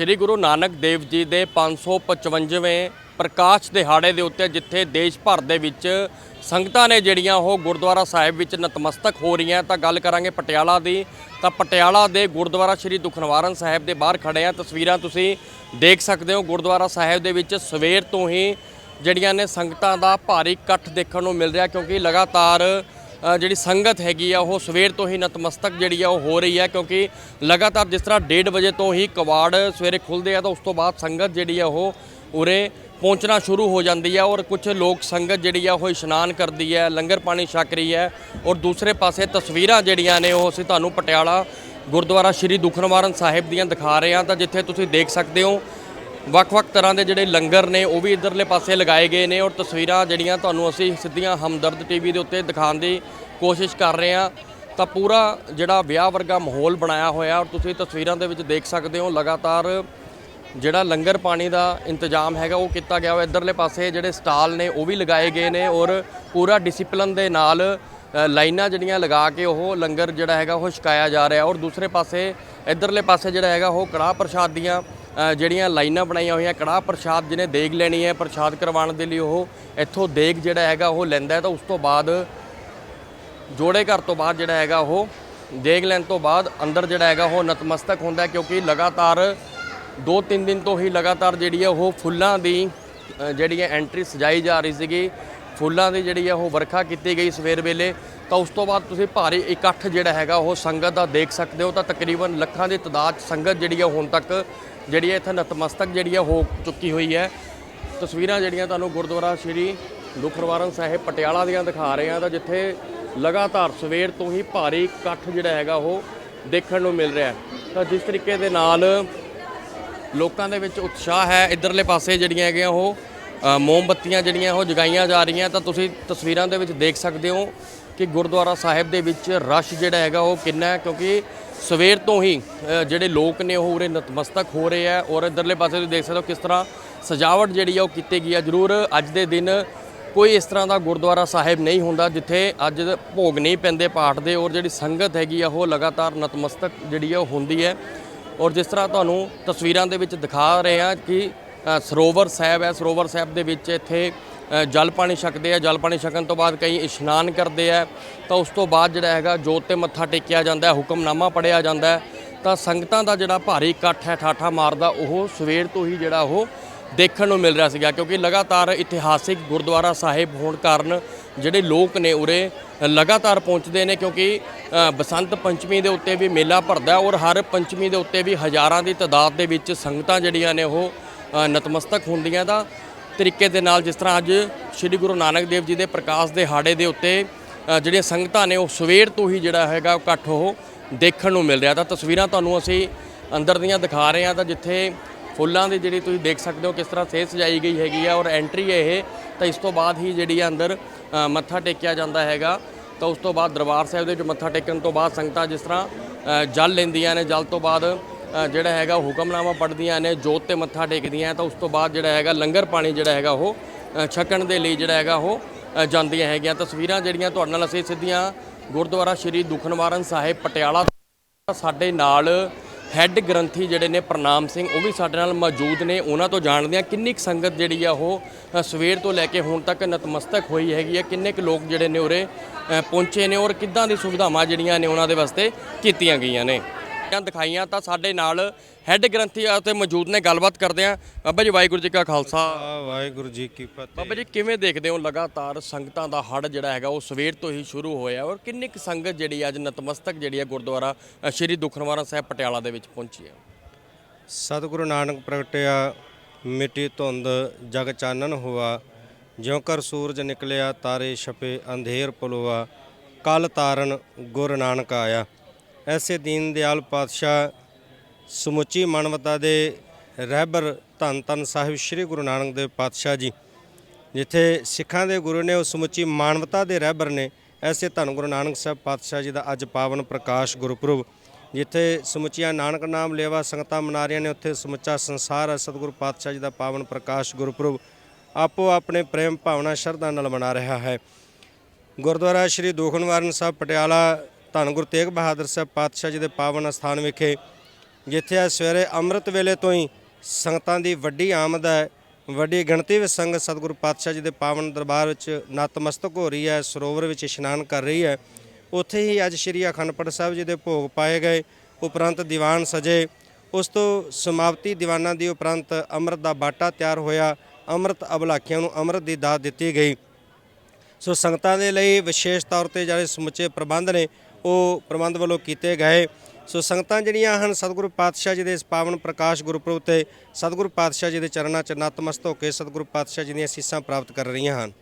ਸ੍ਰੀ ਗੁਰੂ ਨਾਨਕ ਦੇਵ ਜੀ ਦੇ 555ਵੇਂ ਪ੍ਰਕਾਸ਼ ਦਿਹਾੜੇ ਦੇ ਉੱਤੇ ਜਿੱਥੇ ਦੇਸ਼ ਭਰ ਦੇ ਵਿੱਚ ਸੰਗਤਾਂ ਨੇ ਜਿਹੜੀਆਂ ਉਹ ਗੁਰਦੁਆਰਾ ਸਾਹਿਬ ਵਿੱਚ ਨਤਮਸਤਕ ਹੋ ਰਹੀਆਂ ਤਾਂ ਗੱਲ ਕਰਾਂਗੇ ਪਟਿਆਲਾ ਦੀ, ਤਾਂ ਪਟਿਆਲਾ ਦੇ ਗੁਰਦੁਆਰਾ ਸ੍ਰੀ ਦੁਖਨਿਵਾਰਨ ਸਾਹਿਬ ਦੇ ਬਾਹਰ ਖੜੇ ਆ ਤਸਵੀਰਾਂ ਤੁਸੀਂ ਦੇਖ ਸਕਦੇ ਹੋ, ਗੁਰਦੁਆਰਾ ਸਾਹਿਬ ਦੇ ਵਿੱਚ ਸਵੇਰ ਤੋਂ ਹੀ ਜਿਹੜੀਆਂ ਨੇ ਸੰਗਤਾਂ ਦਾ ਭਾਰੀ ਇਕੱਠ ਦੇਖਣ ਨੂੰ ਮਿਲ ਰਿਹਾ ਕਿਉਂਕਿ ਲਗਾਤਾਰ ਜਿਹੜੀ ਸੰਗਤ ਹੈਗੀ ਆ, ਉਹ ਸਵੇਰ ਤੋਂ ਹੀ ਨਤਮਸਤਕ ਜਿਹੜੀ ਆ, ਉਹ ਹੋ ਰਹੀ ਹੈ ਕਿਉਂਕਿ ਲਗਾਤਾਰ ਜਿਸ ਤਰ੍ਹਾਂ 1:30 ਵਜੇ ਤੋਂ ਹੀ ਕਵਾੜ ਸਵੇਰੇ ਖੁੱਲਦੇ ਆ, ਤਾਂ ਉਸ ਤੋਂ ਬਾਅਦ ਸੰਗਤ ਜਿਹੜੀ ਆ, ਉਹ ਉਰੇ ਪਹੁੰਚਣਾ ਸ਼ੁਰੂ ਹੋ ਜਾਂਦੀ ਹੈ ਔਰ ਕੁਝ ਲੋਕ ਸੰਗਤ ਜਿਹੜੀ ਆ, ਉਹ ਇਸ਼ਨਾਨ ਕਰਦੀ ਹੈ ਲੰਗਰ ਪਾਣੀ ਛਕ ਰਹੀ ਹੈ ਔਰ ਦੂਸਰੇ ਪਾਸੇ ਤਸਵੀਰਾਂ ਜਿਹੜੀਆਂ ਨੇ, ਉਹ ਅਸੀਂ ਤੁਹਾਨੂੰ ਪਟਿਆਲਾ ਗੁਰਦੁਆਰਾ ਸ਼੍ਰੀ ਦੁਖਨਿਵਾਰਨ ਸਾਹਿਬ ਦੀਆਂ ਦਿਖਾ ਰਹੇ ਹਾਂ, ਤਾਂ ਜਿੱਥੇ ਤੁਸੀਂ ਦੇਖ ਸਕਦੇ ਹੋ ਵੱਖ-ਵੱਖ ਤਰ੍ਹਾਂ ਦੇ ਜਿਹੜੇ ਲੰਗਰ ਨੇ, ਉਹ ਵੀ ਇਧਰਲੇ ਪਾਸੇ ਲਗਾਏ ਗਏ ਨੇ ਔਰ ਤਸਵੀਰਾਂ ਜਿਹੜੀਆਂ ਤੁਹਾਨੂੰ ਅਸੀਂ ਸਿੱਧੀਆਂ ਹਮਦਰਦ ਟੀਵੀ ਦੇ ਉੱਤੇ ਦਿਖਾਉਣ ਦੀ ਕੋਸ਼ਿਸ਼ ਕਰ ਰਹੇ ਹਾਂ। ਤਾਂ ਪੂਰਾ ਜਿਹੜਾ ਵਿਆਹ ਵਰਗਾ ਮਾਹੌਲ ਬਣਾਇਆ ਹੋਇਆ ਔਰ ਤੁਸੀਂ ਤਸਵੀਰਾਂ ਦੇ ਵਿੱਚ ਦੇਖ ਸਕਦੇ ਹੋ, ਲਗਾਤਾਰ ਜਿਹੜਾ ਲੰਗਰ ਪਾਣੀ ਦਾ ਇੰਤਜ਼ਾਮ ਹੈਗਾ, ਉਹ ਕੀਤਾ ਗਿਆ ਹੋਇਆ। ਇਧਰਲੇ ਪਾਸੇ ਜਿਹੜੇ ਸਟਾਲ ਨੇ, ਉਹ ਵੀ ਲਗਾਏ ਗਏ ਨੇ ਔਰ ਪੂਰਾ ਡਿਸਪਲਿਨ ਦੇ ਨਾਲ ਲਾਈਨਾਂ ਜਿਹੜੀਆਂ ਲਗਾ ਕੇ ਉਹ ਲੰਗਰ ਜਿਹੜਾ ਹੈਗਾ, ਉਹ ਛਕਾਇਆ ਜਾ ਰਿਹਾ ਔਰ ਦੂਸਰੇ ਪਾਸੇ, ਇਧਰਲੇ ਪਾਸੇ ਜਿਹੜਾ ਹੈਗਾ, ਉਹ ਕੜਾਹ ਪ੍ਰਸ਼ਾਦ ਦੀਆਂ ਜਿਹੜੀਆਂ ਲਾਈਨਾਂ ਬਣਾਈਆਂ ਹੋਈਆਂ, ਕੜਾਹ ਪ੍ਰਸ਼ਾਦ ਜਿਹਨੇ ਦੇਗ ਲੈਣੀ ਹੈ ਪ੍ਰਸ਼ਾਦ ਕਰਵਾਉਣ ਦੇ ਲਈ, ਉਹ ਇੱਥੋਂ ਦੇਗ ਜਿਹੜਾ ਹੈਗਾ, ਉਹ ਲੈਂਦਾ ਹੈ। ਤਾਂ ਉਸ ਤੋਂ ਬਾਅਦ, ਜੋੜੇ ਘਰ ਤੋਂ ਬਾਅਦ ਜਿਹੜਾ ਹੈਗਾ, ਉਹ ਦੇਗ ਲੈਣ ਤੋਂ ਬਾਅਦ ਅੰਦਰ ਜਿਹੜਾ ਹੈਗਾ, ਉਹ ਨਤਮਸਤਕ ਹੁੰਦਾ ਕਿਉਂਕਿ ਲਗਾਤਾਰ 2-3 ਦਿਨ ਤੋਂ ਹੀ ਲਗਾਤਾਰ ਜਿਹੜੀ ਹੈ, ਉਹ ਫੁੱਲਾਂ ਦੀ ਜਿਹੜੀ ਹੈ ਐਂਟਰੀ ਸਜਾਈ ਜਾ ਰਹੀ ਸੀਗੀ, ਫੁੱਲਾਂ ਦੀ ਜਿਹੜੀ ਹੈ, ਉਹ ਵਰਖਾ ਕੀਤੀ ਗਈ ਸਵੇਰ ਵੇਲੇ। ਤਾਂ ਉਸ ਤੋਂ ਬਾਅਦ ਤੁਸੀਂ ਭਾਰੀ ਇਕੱਠ ਜਿਹੜਾ ਹੈਗਾ, ਉਹ ਸੰਗਤ ਦਾ ਦੇਖ ਸਕਦੇ ਹੋ। ਤਾਂ ਤਕਰੀਬਨ ਲੱਖਾਂ ਦੀ ਤਦਾਦ 'ਚ ਸੰਗਤ ਜਿਹੜੀ ਹੈ, ਹੁਣ ਤੱਕ ਜਿਹੜੀ ਹੈ ਇੱਥੇ ਨਤਮਸਤਕ ਜਿਹੜੀ ਹੈ ਹੋ ਚੁੱਕੀ ਹੋਈ ਹੈ। ਤਸਵੀਰਾਂ ਜਿਹੜੀਆਂ ਤੁਹਾਨੂੰ ਗੁਰਦੁਆਰਾ ਸ਼੍ਰੀ ਦੁਖਨਿਵਾਰਨ ਸਾਹਿਬ ਪਟਿਆਲਾ ਦੀਆਂ ਦਿਖਾ ਰਹੇ ਹਾਂ ਤਾਂ ਜਿੱਥੇ ਲਗਾਤਾਰ ਸਵੇਰ ਤੋਂ ਹੀ ਭਾਰੀ ਇਕੱਠ ਜਿਹੜਾ ਹੈਗਾ ਉਹ ਦੇਖਣ ਨੂੰ ਮਿਲ ਰਿਹਾ ਤਾਂ ਜਿਸ ਤਰੀਕੇ ਦੇ ਨਾਲ ਲੋਕਾਂ ਦੇ ਵਿੱਚ ਉਤਸ਼ਾਹ ਹੈ, ਇਧਰਲੇ ਪਾਸੇ ਜਿਹੜੀਆਂ ਹੈਗੀਆਂ ਉਹ ਮੋਮਬੱਤੀਆਂ ਜਿਹੜੀਆਂ ਉਹ ਜਗਾਈਆਂ ਜਾ ਰਹੀਆਂ ਤਾਂ ਤੁਸੀਂ ਤਸਵੀਰਾਂ ਦੇ ਵਿੱਚ ਦੇਖ ਸਕਦੇ ਹੋ ਕਿ ਗੁਰਦੁਆਰਾ ਸਾਹਿਬ ਦੇ ਵਿੱਚ ਰਸ਼ ਜਿਹੜਾ ਹੈਗਾ ਉਹ ਕਿੰਨਾ ਹੈ ਕਿਉਂਕਿ ਸਵੇਰ ਤੋਂ ਹੀ ਜਿਹੜੇ ਲੋਕ ਨੇ ਉਹ ਉਰੇ ਨਤਮਸਤਕ ਹੋ ਰਹੇ ਆ ਔਰ ਇਧਰਲੇ ਪਾਸੇ ਤੁਸੀਂ ਦੇਖ ਸਕਦੇ ਹੋ ਕਿਸ ਤਰ੍ਹਾਂ ਸਜਾਵਟ ਜਿਹੜੀ ਆ ਉਹ ਕੀਤੀ ਗਈ ਆ। ਜ਼ਰੂਰ ਅੱਜ ਦੇ ਦਿਨ ਕੋਈ ਇਸ ਤਰ੍ਹਾਂ ਦਾ ਗੁਰਦੁਆਰਾ ਸਾਹਿਬ ਨਹੀਂ ਹੁੰਦਾ ਜਿੱਥੇ ਅੱਜ ਭੋਗ ਨਹੀਂ ਪੈਂਦੇ ਪਾਠ ਦੇ ਔਰ ਜਿਹੜੀ ਸੰਗਤ ਹੈਗੀ ਆ ਉਹ ਲਗਾਤਾਰ ਨਤਮਸਤਕ ਜਿਹੜੀ ਆ ਉਹ ਹੁੰਦੀ ਹੈ। ਔਰ ਜਿਸ ਤਰ੍ਹਾਂ ਤੁਹਾਨੂੰ ਤਸਵੀਰਾਂ ਦੇ ਵਿੱਚ ਦਿਖਾ ਰਹੇ ਹਾਂ ਕਿ ਸਰੋਵਰ ਸਾਹਿਬ ਹੈ। ਸਰੋਵਰ ਸਾਹਿਬ ਦੇ ਵਿੱਚ ਇੱਥੇ ਜਲ ਪਾਣੀ ਛਕਦੇ ਆ, ਜਲ ਪਾਣੀ ਛਕਣ ਤੋਂ ਬਾਅਦ ਕਈ ਇਸ਼ਨਾਨ ਕਰਦੇ ਆ। ਤਾਂ ਉਸ ਤੋਂ ਬਾਅਦ ਜਿਹੜਾ ਹੈਗਾ ਜੋਤ ਤੇ ਮੱਥਾ ਟੇਕਿਆ ਜਾਂਦਾ ਹੁਕਮਨਾਮਾ ਪੜਿਆ ਜਾਂਦਾ ਤਾਂ ਸੰਗਤਾਂ ਦਾ ਜਿਹੜਾ ਭਾਰੀ ਇਕੱਠ ਹੈ, ਠਾਠਾ ਮਾਰਦਾ, ਉਹ ਸਵੇਰ ਤੋਂ ਹੀ ਜਿਹੜਾ ਉਹ ਦੇਖਣ ਨੂੰ ਮਿਲ ਰਿਹਾ ਸੀਗਾ। ਕਿਉਂਕਿ ਲਗਾਤਾਰ ਇਤਿਹਾਸਿਕ ਗੁਰਦੁਆਰਾ ਸਾਹਿਬ ਹੋਣ ਕਾਰਨ ਜਿਹੜੇ ਲੋਕ ਨੇ ਉਰੇ ਲਗਾਤਾਰ ਪਹੁੰਚਦੇ ਨੇ ਕਿਉਂਕਿ ਬਸੰਤ ਪੰਚਮੀ ਦੇ ਉੱਤੇ ਵੀ ਮੇਲਾ ਭਰਦਾ ਔਰ ਹਰ ਪੰਚਮੀ ਦੇ ਉੱਤੇ ਵੀ ਹਜ਼ਾਰਾਂ ਦੀ ਤਾਦਾਦ ਦੇ ਵਿੱਚ ਸੰਗਤਾਂ ਜਿਹੜੀਆਂ ਨੇ ਉਹ ਨਤਮਸਤਕ ਹੁੰਦੀਆਂ ਦਾ ਤਰੀਕੇ ਦੇ ਨਾਲ ਜਿਸ ਤਰ੍ਹਾਂ ਅੱਜ ਸ੍ਰੀ ਗੁਰੂ ਨਾਨਕ ਦੇਵ ਜੀ ਦੇ ਪ੍ਰਕਾਸ਼ ਦੇ ਹਾੜੇ ਦੇ ਉੱਤੇ ਜਿਹੜੀਆਂ ਸੰਗਤਾਂ ਨੇ ਉਹ ਸਵੇਰ ਤੋਂ ਹੀ ਜਿਹੜਾ ਹੈਗਾ ਉਹ ਇਕੱਠ ਉਹ ਦੇਖਣ ਨੂੰ ਮਿਲ ਰਿਹਾ। ਤਾਂ ਤਸਵੀਰਾਂ ਤੁਹਾਨੂੰ ਅਸੀਂ ਅੰਦਰ ਦੀਆਂ ਦਿਖਾ ਰਹੇ ਹਾਂ ਤਾਂ ਜਿੱਥੇ ਫੁੱਲਾਂ ਦੀ ਜਿਹੜੀ ਤੁਸੀਂ ਦੇਖ ਸਕਦੇ ਹੋ ਕਿਸ ਤਰ੍ਹਾਂ ਸੇਧ ਸਜਾਈ ਗਈ ਹੈਗੀ ਆ ਔਰ ਐਂਟਰੀ ਹੈ ਇਹ। ਤਾਂ ਇਸ ਤੋਂ ਬਾਅਦ ਹੀ ਜਿਹੜੀ ਆ ਅੰਦਰ ਮੱਥਾ ਟੇਕਿਆ ਜਾਂਦਾ ਹੈਗਾ। ਤਾਂ ਉਸ ਤੋਂ ਬਾਅਦ ਦਰਬਾਰ ਸਾਹਿਬ ਦੇ ਵਿੱਚ ਮੱਥਾ ਟੇਕਣ ਤੋਂ ਬਾਅਦ ਸੰਗਤਾਂ ਜਿਸ ਤਰ੍ਹਾਂ ਜਲ ਲੈਂਦੀਆਂ ਨੇ। ਜਲ ਤੋਂ ਬਾਅਦ ਜਿਹੜਾ ਹੈਗਾ ਹੁਕਮਨਾਮਾ ਪੜ੍ਹਦੀਆਂ ਨੇ, ਜੋਤ ਤੇ ਮੱਥਾ ਟੇਕਦੀਆਂ ਤਾਂ ਉਸ ਤੋਂ ਬਾਅਦ ਜਿਹੜਾ ਹੈਗਾ ਲੰਗਰ ਪਾਣੀ ਜਿਹੜਾ ਹੈਗਾ ਉਹ ਛਕਣ ਦੇ ਲਈ ਜਿਹੜਾ ਹੈਗਾ ਉਹ ਜਾਂਦੀਆਂ ਹੈਗੀਆਂ। ਤਸਵੀਰਾਂ ਜਿਹੜੀਆਂ ਤੁਹਾਡੇ ਨਾਲ ਅਸੀਂ ਸਿੱਧੀਆਂ ਗੁਰਦੁਆਰਾ ਸ਼੍ਰੀ ਦੁਖਨਿਵਾਰਨ ਸਾਹਿਬ, ਪਟਿਆਲਾ ਸਾਡੇ ਨਾਲ ਹੈੱਡ ਗ੍ਰੰਥੀ ਜਿਹੜੇ ਨੇ ਪ੍ਰਨਾਮ ਸਿੰਘ, ਉਹ ਵੀ ਸਾਡੇ ਨਾਲ ਮੌਜੂਦ ਨੇ। ਉਹਨਾਂ ਤੋਂ ਜਾਣਦੇ ਆ ਕਿੰਨੀ ਕੁ ਸੰਗਤ ਜਿਹੜੀ ਆ ਉਹ ਸਵੇਰ ਤੋਂ ਲੈ ਕੇ ਹੁਣ ਤੱਕ ਨਤਮਸਤਕ ਹੋਈ ਹੈਗੀ ਆ ਕਿੰਨੇ ਕੁ ਲੋਕ ਜਿਹੜੇ ਨੇ ਉਰੇ ਪਹੁੰਚੇ ਨੇ ਔਰ ਕਿੱਦਾਂ ਦੀ ਸੁਵਿਧਾਵਾਂ ਜਿਹੜੀਆਂ ਨੇ ਉਹਨਾਂ ਦੇ ਵਾਸਤੇ ਕੀਤੀਆਂ ਗਈਆਂ ਨੇ। ਜਾਂ ਦਿਖਾਈਆਂ ਤਾਂ ਸਾਡੇ ਨਾਲ ਹੈੱਡ ਗ੍ਰੰਥੀ ਆ ਉੱਥੇ ਮੌਜੂਦ ਨੇ ਗੱਲਬਾਤ ਕਰਦੇ ਆ ਬਾਬਾ ਜੀ ਵਾਹਿਗੁਰੂ ਜੀ ਕਾ ਖਾਲਸਾ। ਆ ਵਾਹਿਗੁਰੂ ਜੀ ਕੀ ਫਤਿਹ। ਬਾਬਾ ਜੀ ਕਿਵੇਂ ਦੇਖਦੇ ਹੋ ਲਗਾਤਾਰ ਸੰਗਤਾਂ ਦਾ ਹੜ ਜਿਹੜਾ ਹੈਗਾ ਉਹ ਸਵੇਰ ਤੋਂ ਹੀ ਸ਼ੁਰੂ ਹੋਇਆ ਔਰ ਕਿੰਨੀ ਕੁ ਸੰਗਤ ਜਿਹੜੀ ਅੱਜ ਨਤਮਸਤਕ ਜਿਹੜੀ ਹੈ ਗੁਰਦੁਆਰਾ ਸ਼੍ਰੀ ਦੁਖਨਿਵਾਰਨ ਸਾਹਿਬ ਪਟਿਆਲਾ ਦੇ ਵਿੱਚ ਪਹੁੰਚੀ ਹੈ? ਸਤਿਗੁਰੂ ਨਾਨਕ ਪ੍ਰਗਟਿਆ ਮਿੱਟੀ ਧੁੰਦ ਜਗ ਚਾਨਣ ਹੁਆ ਜਿਉ ਕਰ ਸੂਰਜ ਨਿਕਲਿਆ ਤਾਰੇ ਛਪੇ ਅੰਧੇਰ ਪਲਵਾ ਕਲ ਤਾਰਨ ਗੁਰ ਨਾਨਕ ਆਇਆ। ਐਸੇ ਦੀਨ ਦਿਆਲ ਪਾਤਸ਼ਾਹ ਸਮੁੱਚੀ ਮਾਨਵਤਾ ਦੇ ਰਹਿਬਰ ਧੰਨ ਧੰਨ ਸਾਹਿਬ ਸ੍ਰੀ ਗੁਰੂ ਨਾਨਕ ਦੇਵ ਪਾਤਸ਼ਾਹ ਜੀ, ਜਿੱਥੇ ਸਿੱਖਾਂ ਦੇ ਗੁਰੂ ਨੇ ਉਹ ਸਮੁੱਚੀ ਮਾਨਵਤਾ ਦੇ ਰਹਿਬਰ ਨੇ, ਐਸੇ ਧੰਨ ਗੁਰੂ ਨਾਨਕ ਸਾਹਿਬ ਪਾਤਸ਼ਾਹ ਜੀ ਦਾ ਅੱਜ ਪਾਵਨ ਪ੍ਰਕਾਸ਼ ਗੁਰਪੁਰਬ, ਜਿੱਥੇ ਸਮੁੱਚੀਆਂ ਨਾਨਕ ਨਾਮ ਲੇਵਾ ਸੰਗਤਾਂ ਮਨਾ ਰਹੀਆਂ ਨੇ, ਉੱਥੇ ਸਮੁੱਚਾ ਸੰਸਾਰ ਸਤਿਗੁਰੂ ਪਾਤਸ਼ਾਹ ਜੀ ਦਾ ਪਾਵਨ ਪ੍ਰਕਾਸ਼ ਗੁਰਪੁਰਬ ਆਪੋ ਆਪਣੇ ਪ੍ਰੇਮ ਭਾਵਨਾ ਸ਼ਰਧਾ ਨਾਲ ਮਨਾ ਰਿਹਾ ਹੈ। ਗੁਰਦੁਆਰਾ ਸ਼੍ਰੀ ਦੂਖਨਿਵਾਰਨ ਸਾਹਿਬ ਪਟਿਆਲਾ ਧੰਨ ਗੁਰੂ ਤੇਗ ਬਹਾਦਰ ਸਾਹਿਬ ਪਾਤਸ਼ਾਹ ਜੀ ਦੇ ਪਾਵਨ ਅਸਥਾਨ ਵਿਖੇ, ਜਿੱਥੇ ਅੱਜ ਸਵੇਰੇ ਅੰਮ੍ਰਿਤ ਵੇਲੇ ਤੋਂ ਹੀ ਸੰਗਤਾਂ ਦੀ ਵੱਡੀ ਆਮਦ ਹੈ, ਵੱਡੀ ਗਿਣਤੀ ਵਿੱਚ ਸੰਗਤ ਸਤਿਗੁਰੂ ਪਾਤਸ਼ਾਹ ਜੀ ਦੇ ਪਾਵਨ ਦਰਬਾਰ ਵਿੱਚ ਨਤਮਸਤਕ ਹੋ ਰਹੀ ਹੈ, ਸਰੋਵਰ ਵਿੱਚ ਇਸ਼ਨਾਨ ਕਰ ਰਹੀ ਹੈ। ਉੱਥੇ ਹੀ ਅੱਜ ਸ੍ਰੀ ਅਖੰਡ ਪਾਠ ਸਾਹਿਬ ਜੀ ਦੇ ਭੋਗ ਪਾਏ ਗਏ, ਉਪਰੰਤ ਦੀਵਾਨ ਸਜੇ। ਉਸ ਤੋਂ ਸਮਾਪਤੀ ਦੀਵਾਨਾਂ ਦੀ ਉਪਰੰਤ ਅੰਮ੍ਰਿਤ ਦਾ ਬਾਟਾ ਤਿਆਰ ਹੋਇਆ, ਅੰਮ੍ਰਿਤ ਅਬਲਾਖੀਆਂ ਨੂੰ ਅੰਮ੍ਰਿਤ ਦੀ ਦਾਤ ਦਿੱਤੀ ਗਈ। ਸੋ ਸੰਗਤਾਂ ਦੇ ਲਈ ਵਿਸ਼ੇਸ਼ ਤੌਰ ਤੇ ਜਿਹੜੇ ਸਮੁੱਚੇ ਪ੍ਰਬੰਧ ਨੇ ਉਹ ਪ੍ਰਬੰਧ ਵੱਲੋਂ ਕੀਤੇ ਗਏ। ਸੋ ਸੰਗਤਾਂ ਜਿਹੜੀਆਂ ਹਨ ਸਤਿਗੁਰੂ ਪਾਤਸ਼ਾਹ ਜੀ ਦੇ ਇਸ ਪਾਵਨ ਪ੍ਰਕਾਸ਼ ਗੁਰਪੁਰਬ ਤੇ ਸਤਿਗੁਰੂ ਪਾਤਸ਼ਾਹ ਜੀ ਦੇ ਚਰਨਾਂ 'ਚ ਨਤਮਸਤ ਹੋ ਕੇ ਸਤਿਗੁਰੂ ਪਾਤਸ਼ਾਹ ਜੀ ਦੀਆਂ ਅਸੀਸਾਂ ਪ੍ਰਾਪਤ ਕਰ ਰਹੀਆਂ ਹਨ।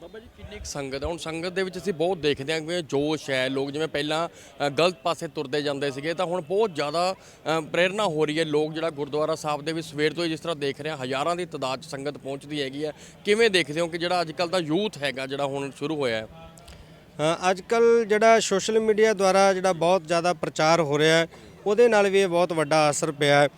ਬਾਬਾ ਜੀ ਕਿੰਨੀ ਕੁ ਸੰਗਤ ਹੈ? ਹੁਣ ਸੰਗਤ ਦੇ ਵਿੱਚ ਅਸੀਂ ਬਹੁਤ ਦੇਖਦੇ ਹਾਂ ਕਿ ਜੋਸ਼ ਹੈ ਲੋਕ ਜਿਵੇਂ ਪਹਿਲਾਂ ਗਲਤ ਪਾਸੇ ਤੁਰਦੇ ਜਾਂਦੇ ਸੀਗੇ ਤਾਂ ਹੁਣ ਬਹੁਤ ਜ਼ਿਆਦਾ ਅ, ਪ੍ਰੇਰਨਾ ਹੋ ਰਹੀ ਹੈ ਲੋਕ ਜਿਹੜਾ ਗੁਰਦੁਆਰਾ ਸਾਹਿਬ ਦੇ ਵਿੱਚ ਸਵੇਰ ਤੋਂ ਹੀ ਜਿਸ ਤਰ੍ਹਾਂ ਦੇਖ ਰਹੇ ਹਾਂ ਹਜ਼ਾਰਾਂ ਦੀ ਤਾਦਾਦ ਸੰਗਤ ਪਹੁੰਚਦੀ ਹੈਗੀ ਹੈ। ਕਿਵੇਂ ਦੇਖਦੇ ਹੋ ਕਿ ਜਿਹੜਾ ਅੱਜ ਕੱਲ ਦਾ ਯੂਥ ਹੈਗਾ ਜਿਹੜਾ ਹੁਣ ਸ਼ੁਰੂ ਹੋਇਆ ਹੈ? ਅੱਜ ਕੱਲ ਜਿਹੜਾ ਸੋਸ਼ਲ ਮੀਡੀਆ ਦੁਆਰਾ ਜਿਹੜਾ ਬਹੁਤ ਜ਼ਿਆਦਾ ਪ੍ਰਚਾਰ ਹੋ ਰਿਹਾ ਹੈ, ਉਹਦੇ ਨਾਲ ਵੀ ਇਹ ਬਹੁਤ ਵੱਡਾ ਅਸਰ ਪਿਆ ਹੈ।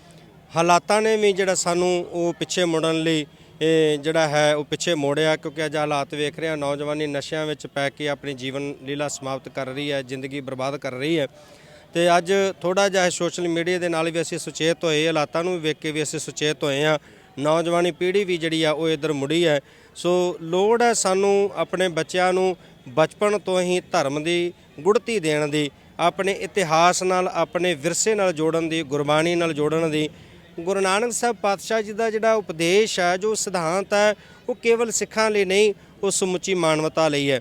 ਹਾਲਾਤਾਂ ਨੇ ਵੀ ਜਿਹੜਾ ਸਾਨੂੰ ਉਹ ਪਿੱਛੇ ਮੁੜਨ ਲਈ ਇਹ ਜਿਹੜਾ ਹੈ, ਉਹ ਪਿੱਛੇ ਮੋੜਿਆ, ਕਿਉਂਕਿ ਅੱਜ ਹਾਲਾਤ ਵੇਖ ਰਹੇ ਹਾਂ, ਨੌਜਵਾਨੀ ਨਸ਼ਿਆਂ ਵਿੱਚ ਪੈ ਕੇ ਆਪਣੀ ਜੀਵਨ ਲੀਲਾ ਸਮਾਪਤ ਕਰ ਰਹੀ ਹੈ, ਜ਼ਿੰਦਗੀ ਬਰਬਾਦ ਕਰ ਰਹੀ ਹੈ। ਤੇ ਅੱਜ ਥੋੜਾ ਜਿਹਾ ਸੋਸ਼ਲ ਮੀਡੀਆ ਦੇ ਨਾਲ ਵੀ ਅਸੀਂ ਸੁਚੇਤ ਹੋਏ, ਹਾਲਾਤਾਂ ਨੂੰ ਵੀ ਵੇਖ ਕੇ ਵੀ ਅਸੀਂ ਸੁਚੇਤ ਹੋਏ ਹਾਂ। ਨੌਜਵਾਨੀ ਪੀੜ੍ਹੀ ਵੀ ਜਿਹੜੀ ਆ, ਉਹ ਇਧਰ ਮੁੜੀ ਹੈ। ਸੋ ਲੋੜ ਹੈ ਸਾਨੂੰ ਆਪਣੇ ਬੱਚਿਆਂ ਨੂੰ ਬਚਪਨ ਤੋਂ ਹੀ ਧਰਮ ਦੀ ਗੁੜਤੀ ਦੇਣ ਦੀ, ਆਪਣੇ ਇਤਿਹਾਸ ਨਾਲ, ਆਪਣੇ ਵਿਰਸੇ ਨਾਲ ਜੋੜਨ ਦੀ, ਗੁਰਬਾਣੀ ਨਾਲ ਜੋੜਨ ਦੀ। ਗੁਰੂ ਨਾਨਕ ਸਾਹਿਬ ਪਾਤਸ਼ਾਹ ਜੀ ਦਾ ਜਿਹੜਾ ਉਪਦੇਸ਼ ਹੈ, ਜੋ ਸਿਧਾਂਤ ਹੈ, ਉਹ ਕੇਵਲ ਸਿੱਖਾਂ ਲਈ ਨਹੀਂ, ਉਹ ਸਮੁੱਚੀ ਮਾਨਵਤਾ ਲਈ ਹੈ।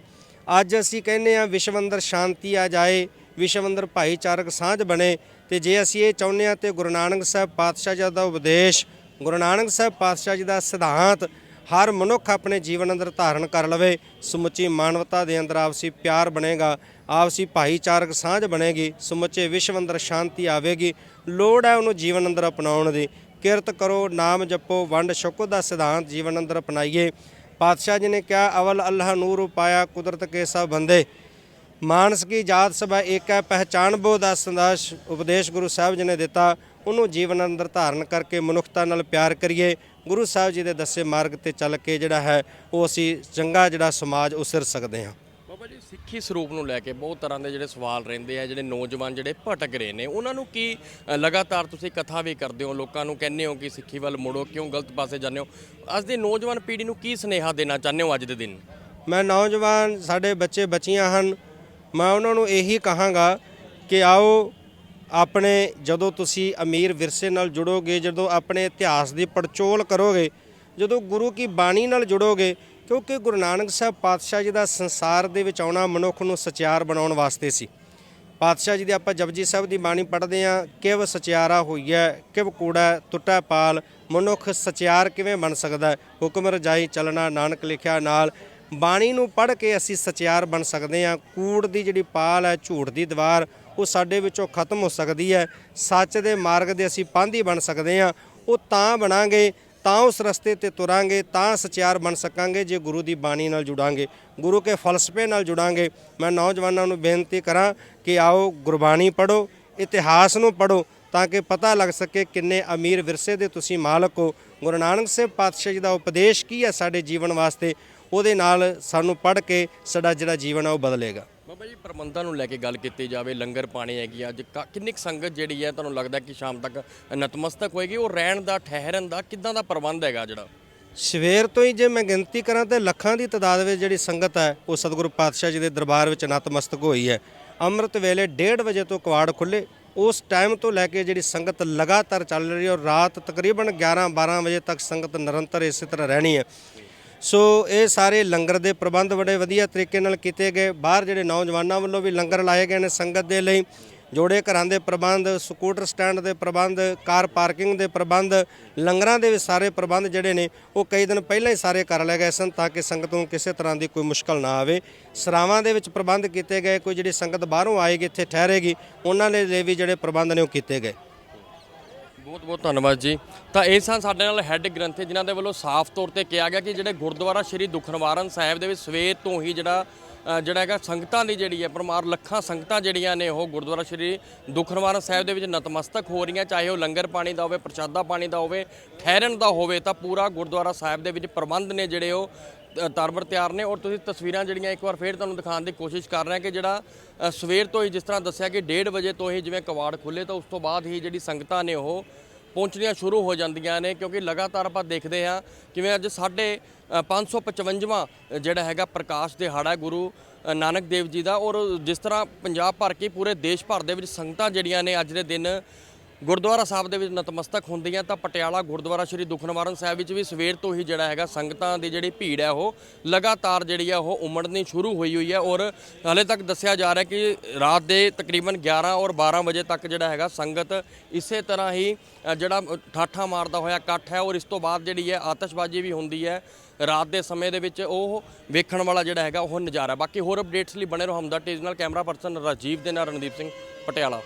ਅੱਜ ਅਸੀਂ ਕਹਿੰਦੇ ਆ ਵਿਸ਼ਵ ਅੰਦਰ ਸ਼ਾਂਤੀ ਆ ਜਾਏ, ਵਿਸ਼ਵ ਅੰਦਰ ਭਾਈਚਾਰਕ ਸਾਂਝ ਬਣੇ, ਤੇ ਜੇ ਅਸੀਂ ਇਹ ਚਾਹੁੰਦੇ ਆ ਤੇ ਗੁਰੂ ਨਾਨਕ ਸਾਹਿਬ ਪਾਤਸ਼ਾਹ ਜੀ ਦਾ ਉਪਦੇਸ਼, ਗੁਰੂ ਨਾਨਕ ਸਾਹਿਬ ਪਾਤਸ਼ਾਹ ਜੀ ਦਾ ਸਿਧਾਂਤ ਹਰ ਮਨੁੱਖ ਆਪਣੇ ਜੀਵਨ ਅੰਦਰ ਧਾਰਨ ਕਰ ਲਵੇ, ਸਮੁੱਚੀ ਮਾਨਵਤਾ ਦੇ ਅੰਦਰ ਆਪਸੀ ਪਿਆਰ ਬਣੇਗਾ, ਆਪਸੀ ਭਾਈਚਾਰਕ ਸਾਂਝ ਬਣੇਗੀ, ਸਮੁੱਚੇ ਵਿਸ਼ਵ ਅੰਦਰ ਸ਼ਾਂਤੀ ਆਵੇਗੀ। ਲੋੜ ਹੈ ਉਹਨੂੰ ਜੀਵਨ ਅੰਦਰ ਅਪਣਾਉਣ ਦੀ। ਕਿਰਤ ਕਰੋ, ਨਾਮ ਜਪੋ, ਵੰਡ ਛਕੋ ਦਾ ਸਿਧਾਂਤ ਜੀਵਨ ਅੰਦਰ ਅਪਣਾਈਏ। ਪਾਤਸ਼ਾਹ ਜੀ ਨੇ ਕਿਹਾ, ਅਵਲ ਅੱਲਾਹ ਨੂਰ ਉਪਾਇਆ, ਕੁਦਰਤ ਕੇ ਸਭ ਬੰਦੇ। ਮਾਨਸ ਕੀ ਜਾਤ ਸਭਾ ਏਕ ਹੈ ਪਹਿਚਾਨ ਬੋ ਦਾ ਸੰਦੇਸ਼, ਉਪਦੇਸ਼ ਗੁਰੂ ਸਾਹਿਬ ਜੀ ਨੇ ਦਿੱਤਾ। ਉਹਨੂੰ ਜੀਵਨ ਅੰਦਰ ਧਾਰਨ ਕਰਕੇ ਮਨੁੱਖਤਾ ਨਾਲ ਪਿਆਰ ਕਰੀਏ। ਗੁਰੂ ਸਾਹਿਬ ਜੀ ਦੇ ਦੱਸੇ ਮਾਰਗ ਤੇ ਚੱਲ ਕੇ ਜਿਹੜਾ ਹੈ ਉਹ ਅਸੀਂ ਚੰਗਾ ਜਿਹੜਾ ਸਮਾਜ ਉਸਰ ਸਕਦੇ ਹਾਂ। ਬਾਬਾ ਜੀ ਸਿੱਖੀ ਸਰੂਪ ਨੂੰ ਲੈ ਕੇ ਬਹੁਤ ਤਰ੍ਹਾਂ ਦੇ ਜਿਹੜੇ ਸਵਾਲ ਰਹਿੰਦੇ ਆ ਜਿਹੜੇ ਨੌਜਵਾਨ ਜਿਹੜੇ ਭਟਕ ਰਹੇ ਨੇ ਉਹਨਾਂ ਨੂੰ ਕੀ ਲਗਾਤਾਰ ਤੁਸੀਂ ਕਥਾ ਵੀ ਕਰਦੇ ਹੋ ਲੋਕਾਂ ਨੂੰ ਕਹਿੰਦੇ ਹੋ ਕਿ ਸਿੱਖੀ ਵੱਲ ਮੁੜੋ ਕਿਉਂ ਗਲਤ ਪਾਸੇ ਜਾਂਦੇ ਹੋ? ਅੱਜ ਦੀ ਨੌਜਵਾਨ ਪੀੜ੍ਹੀ ਨੂੰ ਕੀ ਸੁਨੇਹਾ ਦੇਣਾ ਚਾਹੁੰਦੇ ਹੋ ਅੱਜ ਦੇ ਦਿਨ? ਮੈਂ ਨੌਜਵਾਨ ਸਾਡੇ ਬੱਚੇ ਬੱਚੀਆਂ ਹਨ ਮੈਂ ਉਹਨਾਂ ਨੂੰ ਇਹੀ ਕਹਾਂਗਾ ਕਿ ਆਓ ਆਪਣੇ ਜਦੋਂ ਤੁਸੀਂ ਅਮੀਰ ਵਿਰਸੇ ਨਾਲ ਜੁੜੋਗੇ, ਜਦੋਂ ਆਪਣੇ ਇਤਿਹਾਸ ਦੀ ਪੜਚੋਲ ਕਰੋਗੇ, ਜਦੋਂ ਗੁਰੂ ਕੀ ਬਾਣੀ ਨਾਲ ਜੁੜੋਗੇ, ਕਿਉਂਕਿ ਗੁਰੂ ਨਾਨਕ ਸਾਹਿਬ ਪਾਤਸ਼ਾਹ ਜੀ ਦਾ ਸੰਸਾਰ ਦੇ ਵਿੱਚ ਆਉਣਾ ਮਨੁੱਖ ਨੂੰ ਸਚਿਆਰ ਬਣਾਉਣ ਵਾਸਤੇ ਸੀ। ਪਾਤਸ਼ਾਹ ਜੀ ਦੀ ਆਪਾਂ ਜਪਜੀ ਸਾਹਿਬ ਦੀ ਬਾਣੀ ਪੜ੍ਹਦੇ ਹਾਂ, ਕਿਵ ਸਚਿਆਰਾ ਹੋਈ ਹੈ ਕਿਵ ਕੂੜਾ ਟੁੱਟਾ ਪਾਲ, ਮਨੁੱਖ ਸਚਿਆਰ ਕਿਵੇਂ ਬਣ ਸਕਦਾ ਹੁਕਮ ਰਜਾਈ ਚੱਲਣਾ, ਨਾਨਕ ਲਿਖਿਆ ਨਾਲ, ਬਾਣੀ ਨੂੰ ਪੜ੍ਹ ਕੇ ਅਸੀਂ ਸਚਿਆਰ ਬਣ ਸਕਦੇ ਹਾਂ। ਕੂੜ ਦੀ ਜਿਹੜੀ ਪਾਲ ਹੈ, ਝੂਠ ਦੀ ਦੀਵਾਰ ਉਹ ਸਾਡੇ ਵਿੱਚੋਂ ਖਤਮ ਹੋ ਸਕਦੀ ਹੈ। ਸੱਚ ਦੇ ਮਾਰਗ ਦੇ ਅਸੀਂ ਪਾਂਧੀ ਬਣ ਸਕਦੇ ਹਾਂ। ਉਹ ਤਾਂ ਬਣਾਂਗੇ, ਤਾਂ ਉਸ ਰਸਤੇ ਤੇ ਤੁਰਾਂਗੇ, ਤਾਂ ਸਚਿਆਰ ਬਣ ਸਕਾਂਗੇ, ਜੇ ਗੁਰੂ ਦੀ ਬਾਣੀ ਨਾਲ ਜੁੜਾਂਗੇ। ਗੁਰੂ ਕੇ ਫਲਸਫੇ ਨਾਲ ਜੁੜਾਂਗੇ। ਮੈਂ ਨੌਜਵਾਨਾਂ ਨੂੰ ਬੇਨਤੀ ਕਰਾਂ ਕਿ ਆਓ ਗੁਰਬਾਣੀ ਪੜੋ ਇਤਿਹਾਸ ਨੂੰ ਪੜੋ ਤਾਂ ਕਿ ਪਤਾ ਲੱਗ ਸਕੇ ਕਿੰਨੇ ਅਮੀਰ ਵਿਰਸੇ ਦੇ ਤੁਸੀਂ ਮਾਲਕ ਹੋ। ਗੁਰੂ ਨਾਨਕ ਸਾਹਿਬ ਪਾਤਸ਼ਾਹ ਜੀ ਦਾ ਉਪਦੇਸ਼ ਕੀ ਹੈ ਸਾਡੇ ਜੀਵਨ ਵਾਸਤੇ? ਉਹਦੇ ਨਾਲ ਸਾਨੂੰ ਪੜ੍ਹ ਕੇ ਸਾਡਾ ਜਿਹੜਾ ਜੀਵਨ ਹੈ ਉਹ ਬਦਲੇਗਾ। ਬਾਬਾ ਜੀ ਪ੍ਰਬੰਧਾਂ ਨੂੰ ਲੈ ਕੇ ਗੱਲ ਕੀਤੀ ਜਾਵੇ ਲੰਗਰ ਪਾਣੀ ਹੈਗੀ ਆ, ਅੱਜ ਕ ਕਿੰਨੀ ਕੁ ਸੰਗਤ ਜਿਹੜੀ ਹੈ ਤੁਹਾਨੂੰ ਲੱਗਦਾ ਕਿ ਸ਼ਾਮ ਤੱਕ ਨਤਮਸਤਕ ਹੋਏਗੀ? ਉਹ ਰਹਿਣ ਦਾ ਠਹਿਰਨ ਦਾ ਕਿੱਦਾਂ ਦਾ ਪ੍ਰਬੰਧ ਹੈਗਾ ਜਿਹੜਾ? ਸਵੇਰ ਤੋਂ ਹੀ ਜੇ ਮੈਂ ਗਿਣਤੀ ਕਰਾਂ ਤੇ ਲੱਖਾਂ ਦੀ ਤਦਾਦ ਵਿੱਚ ਜਿਹੜੀ ਸੰਗਤ ਹੈ ਉਹ ਸਤਿਗੁਰੂ ਪਾਤਸ਼ਾਹ ਜੀ ਦੇ ਦਰਬਾਰ ਵਿੱਚ ਨਤਮਸਤਕ ਹੋਈ ਹੈ। ਅੰਮ੍ਰਿਤ ਵੇਲੇ 1:30 ਵਜੇ ਤੋਂ ਕਵਾੜ ਖੁੱਲੇ ਉਸ ਟਾਈਮ ਤੋਂ ਲੈ ਕੇ ਜਿਹੜੀ ਸੰਗਤ ਲਗਾਤਾਰ ਚੱਲ ਰਹੀ ਹੈ ਔਰ ਰਾਤ ਤਕਰੀਬਨ 11 12 ਵਜੇ ਤੱਕ ਸੰਗਤ ਨਿਰੰਤਰ ਇਸੇ ਤਰ੍ਹਾਂ ਰਹਿਣੀ ਹੈ। ਸੋ ਇਹ ਸਾਰੇ ਲੰਗਰ ਦੇ ਪ੍ਰਬੰਧ ਬੜੇ ਵਧੀਆ ਤਰੀਕੇ ਨਾਲ ਕੀਤੇ ਗਏ। ਬਾਹਰ ਜਿਹੜੇ ਨੌਜਵਾਨਾਂ ਵੱਲੋਂ ਵੀ ਲੰਗਰ ਲਾਏ ਗਏ ਨੇ ਸੰਗਤ ਦੇ ਲਈ। ਜੋੜੇ ਘਰਾਂ ਦੇ ਪ੍ਰਬੰਧ, ਸਕੂਟਰ ਸਟੈਂਡ ਦੇ ਪ੍ਰਬੰਧ, ਕਾਰ ਪਾਰਕਿੰਗ ਦੇ ਪ੍ਰਬੰਧ, ਲੰਗਰਾਂ ਦੇ ਵੀ ਸਾਰੇ ਪ੍ਰਬੰਧ ਜਿਹੜੇ ਨੇ, ਉਹ ਕਈ ਦਿਨ ਪਹਿਲਾਂ ਹੀ ਸਾਰੇ ਕਰ ਲਏ ਗਏ ਸਨ ਤਾਂ ਕਿ ਸੰਗਤ ਨੂੰ ਕਿਸੇ ਤਰ੍ਹਾਂ ਦੀ ਕੋਈ ਮੁਸ਼ਕਲ ਨਾ ਆਵੇ। ਸਰਾਵਾਂ ਦੇ ਵਿੱਚ ਪ੍ਰਬੰਧ ਕੀਤੇ ਗਏ, ਕੋਈ ਜਿਹੜੀ ਸੰਗਤ ਬਾਹਰੋਂ ਆਏਗੀ, ਇੱਥੇ ਠਹਿਰੇਗੀ, ਉਹਨਾਂ ਦੇ ਲਈ ਵੀ ਜਿਹੜੇ ਪ੍ਰਬੰਧ ਨੇ ਉਹ ਕੀਤੇ ਗਏ। ਬਹੁਤ ਬਹੁਤ ਧੰਨਵਾਦ ਜੀ। ਤਾਂ ਇਹ ਸਨ ਸਾਡੇ ਨਾਲ ਹੈੱਡ ਗ੍ਰੰਥੀ ਜਿਨ੍ਹਾਂ ਦੇ ਵੱਲੋਂ ਸਾਫ਼ ਤੌਰ ਤੇ ਕਿਹਾ ਗਿਆ ਕਿ ਜਿਹੜੇ ਗੁਰਦੁਆਰਾ ਸ਼੍ਰੀ ਦੁਖਨਿਵਾਰਨ ਸਾਹਿਬ ਦੇ ਵਿੱਚ ਸਵੇਰ ਤੋਂ ਹੀ ਜਿਹੜਾ ਜਿਹੜਾ ਹੈਗਾ ਸੰਗਤਾਂ ਦੀ ਜਿਹੜੀ ਹੈ ਪਰਮਾਰ ਲੱਖਾਂ ਸੰਗਤਾਂ ਜਿਹੜੀਆਂ ਨੇ ਉਹ ਗੁਰਦੁਆਰਾ ਸ਼੍ਰੀ ਦੁਖਨਿਵਾਰਨ ਸਾਹਿਬ ਦੇ ਵਿੱਚ ਨਤਮਸਤਕ ਹੋ ਰਹੀਆਂ, ਚਾਹੇ ਉਹ ਲੰਗਰ ਪਾਣੀ ਦਾ ਹੋਵੇ, ਪ੍ਰਸ਼ਾਦਾ ਪਾਣੀ ਦਾ ਹੋਵੇ, ਠਹਿਰਨ ਦਾ ਹੋਵੇ, ਤਾਂ ਪੂਰਾ ਗੁਰਦੁਆਰਾ ਸਾਹਿਬ ਦੇ ਵਿੱਚ ਪ੍ਰਬੰਧ ਨੇ ਜਿਹੜੇ ਉਹ ਤਾਰਬਰ ਤਿਆਰ ਨੇ ਔਰ ਤੁਸੀਂ ਤਸਵੀਰਾਂ ਜਿਹੜੀਆਂ ਇੱਕ ਵਾਰ ਫੇਰ ਤੁਹਾਨੂੰ ਦਿਖਾਉਣ ਦੀ ਕੋਸ਼ਿਸ਼ ਕਰ ਰਹੇ ਹਾਂ ਕਿ ਜਿਹੜਾ ਸਵੇਰ ਤੋਂ ਹੀ ਜਿਸ ਤਰ੍ਹਾਂ ਦੱਸਿਆ ਕਿ 1:30 ਵਜੇ ਤੋਂ ਹੀ ਜਿਵੇਂ ਕਵਾੜ ਖੁੱਲੇ ਤਾਂ ਉਸ ਤੋਂ ਬਾਅਦ ਹੀ ਜਿਹੜੀ ਸੰਗਤਾਂ ਨੇ ਉਹ ਪਹੁੰਚਣੀਆਂ ਸ਼ੁਰੂ ਹੋ ਜਾਂਦੀਆਂ ਨੇ, ਕਿਉਂਕਿ ਲਗਾਤਾਰ ਆਪਾਂ ਦੇਖਦੇ ਹਾਂ ਕਿਵੇਂ ਅੱਜ ਸਾਡੇ 555ਵਾਂ ਜਿਹੜਾ ਹੈਗਾ ਪ੍ਰਕਾਸ਼ ਦਿਹਾੜਾ ਗੁਰੂ ਨਾਨਕ ਦੇਵ ਜੀ ਦਾ, ਔਰ ਜਿਸ ਤਰ੍ਹਾਂ ਪੰਜਾਬ ਭਰ ਕੇ ਪੂਰੇ ਦੇਸ਼ ਭਰ ਦੇ ਵਿੱਚ ਸੰਗਤਾਂ ਜਿਹੜੀਆਂ ਨੇ ਅੱਜ ਦੇ ਦਿਨ ਗੁਰਦੁਆਰਾ ਸਾਹਿਬ ਦੇ ਵਿੱਚ ਨਤਮਸਤਕ ਹੁੰਦੀਆਂ ਤਾਂ ਪਟਿਆਲਾ ਗੁਰਦੁਆਰਾ ਸ਼੍ਰੀ ਦੁਖਨਿਵਾਰਨ ਸਾਹਿਬ ਵਿੱਚ ਵੀ ਸਵੇਰ ਤੋਂ ਹੀ ਜਿਹੜਾ ਹੈਗਾ ਸੰਗਤਾਂ ਦੀ ਜਿਹੜੀ ਭੀੜ ਹੈ ਉਹ ਲਗਾਤਾਰ ਜਿਹੜੀ ਹੈ ਉਹ ਉਮੜਨੀ ਸ਼ੁਰੂ ਹੋਈ ਹੋਈ ਹੈ ਔਰ ਹਾਲੇ ਤੱਕ ਦੱਸਿਆ ਜਾ ਰਿਹਾ ਕਿ ਰਾਤ ਦੇ ਤਕਰੀਬਨ 11 ਔਰ 12 ਵਜੇ ਤੱਕ ਜਿਹੜਾ ਹੈਗਾ ਸੰਗਤ ਇਸੇ ਤਰ੍ਹਾਂ ਹੀ ਜਿਹੜਾ ਅ, ਠਾਠਾ ਮਾਰਦਾ ਹੋਇਆ ਇਕੱਠ ਹੈ ਔਰ ਇਸ ਤੋਂ ਬਾਅਦ ਜਿਹੜੀ ਹੈ ਆਤਿਸ਼ਬਾਜ਼ੀ ਵੀ ਹੁੰਦੀ ਹੈ। ਰਾਤ ਦੇ ਸਮੇਂ ਦੇ ਵਿੱਚ ਉਹ ਵੇਖਣ ਵਾਲਾ ਜਿਹੜਾ ਹੈਗਾ ਉਹ ਨਜ਼ਾਰਾ ਬਾਕੀ ਹੋਰ ਅਪਡੇਟਸ ਲਈ ਬਣੇ ਰਹੋ ਹਮਦਾ ਟੇਜ ਨਾਲ। ਕੈਮਰਾ ਪਰਸਨ ਰਾਜੀਵ ਦੇ ਨਾਲ ਰਣਦੀਪ ਸਿੰਘ ਪਟਿਆਲਾ।